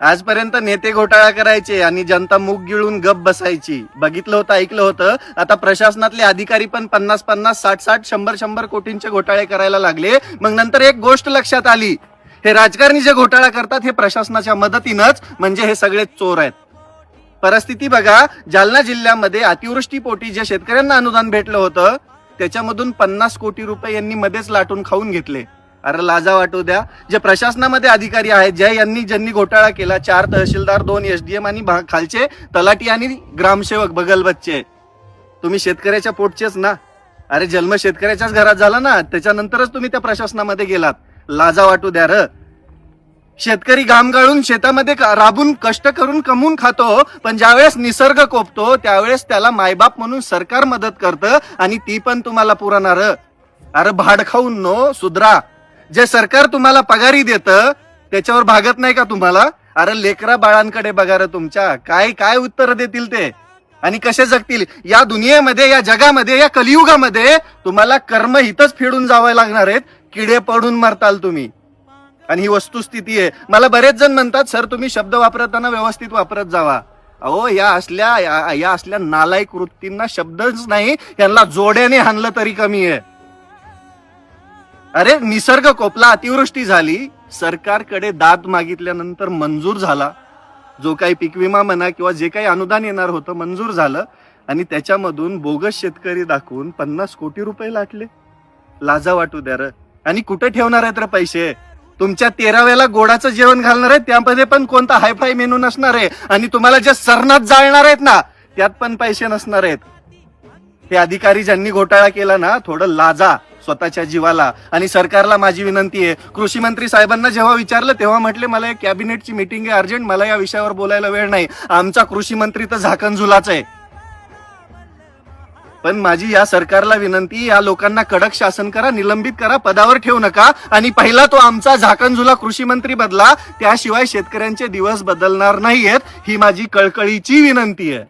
आजपर्यंत नेते घोटाळा करायचे आणि जनता मूग गिळून गप बसायची. बघितलं होतं ऐकलं होतं. आता प्रशासनातले अधिकारी पण पन्नास पन्नास साठ साठ शंभर शंभर कोटींचे घोटाळे करायला लागले. मग नंतर एक गोष्ट लक्षात आली. हे राजकारणी जे घोटाळा करतात हे प्रशासनाच्या मदतीनंच म्हणजे हे सगळे चोर आहेत. परिस्थिती बघा जालना जिल्ह्यामध्ये अतिवृष्टीपोटी जे शेतकऱ्यांना अनुदान भेटलं होतं त्याच्यामधून पन्नास कोटी रुपये यांनी मध्येच लाटून खाऊन घेतले. अरे लाजा वाटू द्या. जे प्रशासनामध्ये अधिकारी आहेत ज्या यांनी ज्यांनी घोटाळा केला चार तहसीलदार दोन एसडीएम आणि खालचे तलाटी आणि ग्रामसेवक बगलबच्चे तुम्ही शेतकऱ्याच्या पोटचेच ना. अरे जन्म शेतकऱ्याच्याच घरात झाला ना त्याच्यानंतरच तुम्ही त्या प्रशासनामध्ये गेलात. लाजा वाटू द्या र. शेतकरी घाम गाळून शेतामध्ये राबून कष्ट करून कमवून खातो पण ज्यावेळेस निसर्ग कोपतो त्यावेळेस त्याला मायबाप म्हणून सरकार मदत करतं आणि ती पण तुम्हाला पुरणार अरे भाड खाऊन नो सुधरा. जे सरकार तुम्हाला पगारी देतं त्याच्यावर भागत नाही का तुम्हाला? अरे लेकरा बाळांकडे बघा रे तुमच्या. काय काय उत्तर देतील ते? आणि कसे जगतील? या दुनियेमध्ये या जगामध्ये या कलियुगामध्ये तुम्हाला कर्म हितच फेडून जावं लागणार आहेत. किडे पडून मरताल तुम्ही. आणि ही वस्तुस्थिती आहे. मला बरेच जण म्हणतात सर तुम्ही शब्द वापरताना व्यवस्थित वापरत जावा. अहो या असल्या या असल्या नालायक वृत्तींना शब्दच नाही. यांना जोड्याने हाणलं तरी कमी आहे. अरे निसर्ग कोपला अतिवृष्टी झाली. सरकारकडे दाद मागितल्यानंतर मंजूर झाला. जो काही पीक विमा म्हणा किंवा जे काही अनुदान येणार होतं मंजूर झालं. आणि त्याच्यामधून बोगस शेतकरी दाखवून पन्नास कोटी रुपये लाटले. लाजा वाटू द्या र. आणि कुठे ठेवणार आहेत रे पैसे? तुमच्या तेराव्याला गोडाचं जेवण घालणार आहे त्यामध्ये पण कोणता हायफाय मेनू नसणार आहे. आणि तुम्हाला जे सरनात जाळणार आहेत ना त्यात पण पैसे नसणार आहेत. हे अधिकारी ज्यांनी घोटाळा केला ना थोडं लाजा स्वतःच्या जीवाला. आणि सरकारला माझी विनंती आहे कृषी मंत्री साहेबांना जेव्हा विचारलं तेव्हा म्हटले मला एक कॅबिनेटची मिटिंग आहे अर्जंट मला या विषयावर बोलायला वेळ नाही. आमचा कृषी मंत्री तर झाकण झुलाच आहे. पण माझी या सरकारला विनंती या लोकांना कडक शासन करा निलंबित करा पदावर ठेवू नका. आणि पहिला तो आमचा झाकणझुला कृषी मंत्री बदला. त्याशिवाय शेतकऱ्यांचे दिवस बदलणार नाहीयेत ही माझी कळकळीची विनंती आहे.